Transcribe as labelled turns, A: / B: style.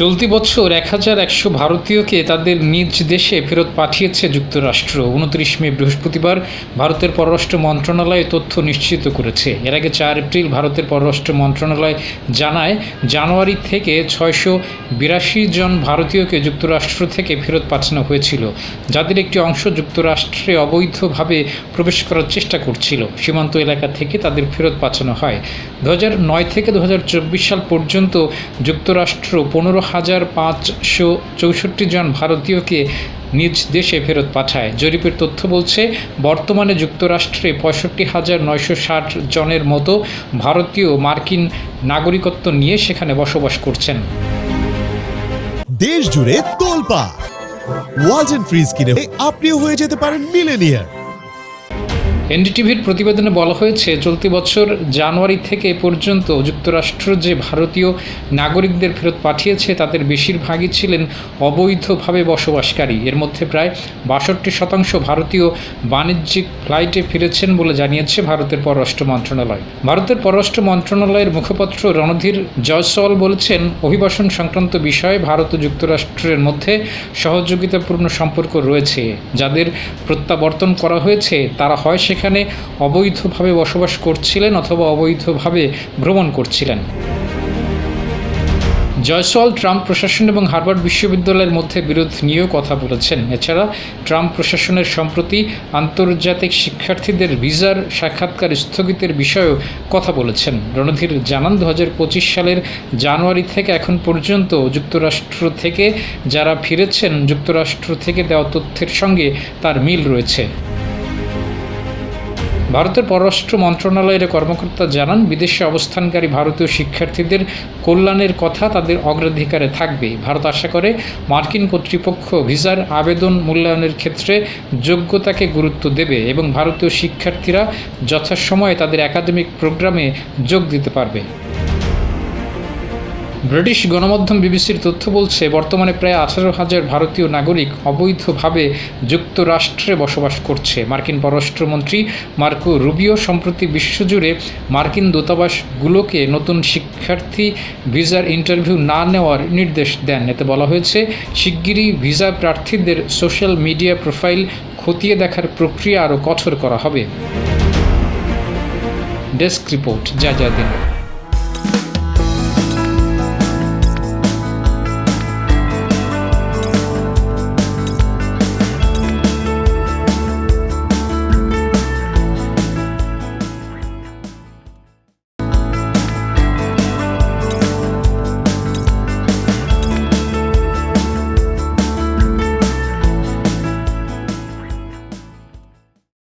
A: চলতি বছর এক হাজার একশো ভারতীয়কে তাদের নিজ দেশে ফেরত পাঠিয়েছে যুক্তরাষ্ট্র। উনত্রিশ মে বৃহস্পতিবার ভারতের পররাষ্ট্র মন্ত্রণালয় তথ্য নিশ্চিত করেছে। এর আগে চার এপ্রিল ভারতের পররাষ্ট্র মন্ত্রণালয় জানায়, জানুয়ারি থেকে ছয়শো বিরাশি জন ভারতীয়কে যুক্তরাষ্ট্র থেকে ফেরত পাঠানো হয়েছিল, যাদের একটি অংশ যুক্তরাষ্ট্রে অবৈধভাবে প্রবেশ করার চেষ্টা করছিল। সীমান্ত এলাকা থেকে তাদের ফেরত পাঠানো হয়। দু নয় থেকে দু হাজার চব্বিশ সাল পর্যন্ত যুক্তরাষ্ট্র পনেরো হাজার পাঁচশো চৌষট্টি জন ভারতীয়কে নিজ দেশে ফেরত পাঠায়। জরিপের তথ্য বলছে, বর্তমানে যুক্তরাষ্ট্রে পঁয়ষট্টি হাজার নয়শো ষাট জনের মতো ভারতীয় মার্কিন নাগরিকত্ব নিয়ে সেখানে বসবাস করছেন।
B: দেশ জুড়ে তোলপা ওয়ালটন ফ্রিজ কিনে আপনিও হয়ে যেতে পারেন মিলেনিয়ার।
A: এনডিটিভির প্রতিবেদনে বলা হয়েছে, চলতি বছর জানুয়ারি থেকে পর্যন্ত যুক্তরাষ্ট্র যে ভারতীয় নাগরিকদের ফেরত পাঠিয়েছে, তাদের বেশিরভাগই ছিলেন অবৈধভাবে বসবাসকারী। এর মধ্যে প্রায় বাষট্টি শতাংশ ভারতীয় বাণিজ্যিক ফ্লাইটে ফিরেছেন বলে জানিয়েছে ভারতের পররাষ্ট্র মন্ত্রণালয়। ভারতের পররাষ্ট্র মন্ত্রণালয়ের মুখপাত্র রণধীর জয়সওয়াল বলেছেন, অভিবাসন সংক্রান্ত বিষয়ে ভারত ও যুক্তরাষ্ট্রের মধ্যে সহযোগিতাপূর্ণ সম্পর্ক রয়েছে। যাদের প্রত্যাবর্তন করা হয়েছে, তারা হয় সেখানে অবৈধভাবে বসবাস করছিলেন অথবা অবৈধভাবে ভ্রমণ করছিলেন। জয়সওয়াল ট্রাম্প প্রশাসন এবং হার্ভার্ড বিশ্ববিদ্যালয়ের মধ্যে বিরোধ নিয়েও কথা বলেছেন। এছাড়া ট্রাম্প প্রশাসনের সম্প্রতি আন্তর্জাতিক শিক্ষার্থীদের ভিসার সাক্ষাৎকার স্থগিতের বিষয়েও কথা বলেছেন। রণধীর জানান দু হাজার পঁচিশ সালের জানুয়ারি থেকে এখন পর্যন্ত যুক্তরাষ্ট্র থেকে যারা ফিরেছেন, যুক্তরাষ্ট্র থেকে দেওয়া তথ্যের সঙ্গে তার মিল রয়েছে। ভারতের পররাষ্ট্র মন্ত্রণালয়ের কর্মকর্তা জানান, বিদেশে অবস্থানকারী ভারতীয় শিক্ষার্থীদের কল্যাণের কথা তাদের অগ্রাধিকারে থাকবে। ভারত আশা করে মার্কিন কর্তৃপক্ষ ভিসার আবেদন মূল্যায়নের ক্ষেত্রে যোগ্যতাকে গুরুত্ব দেবে এবং ভারতীয় শিক্ষার্থীরা যথাসময়ে তাদের একাডেমিক প্রোগ্রামে যোগ দিতে পারবে। ব্রিটিশ গণমাধ্যম বিবিসির তথ্য বলছে, বর্তমানে প্রায় আঠারো হাজার ভারতীয় নাগরিক অবৈধভাবে যুক্তরাষ্ট্রে বসবাস করছে। মার্কিন পররাষ্ট্রমন্ত্রী মার্কো রুবিও, সম্প্রতি বিশ্বজুড়ে মার্কিন দূতাবাসগুলোকে নতুন শিক্ষার্থী ভিসার ইন্টারভিউ না নেওয়ার নির্দেশ দেন। এতে বলা হয়েছে, শিগগিরই ভিসা প্রার্থীদের সোশ্যাল মিডিয়া প্রোফাইল খতিয়ে দেখার প্রক্রিয়া আরও কঠোর করা হবে। ডেস্ক রিপোর্ট, যা যা দিন।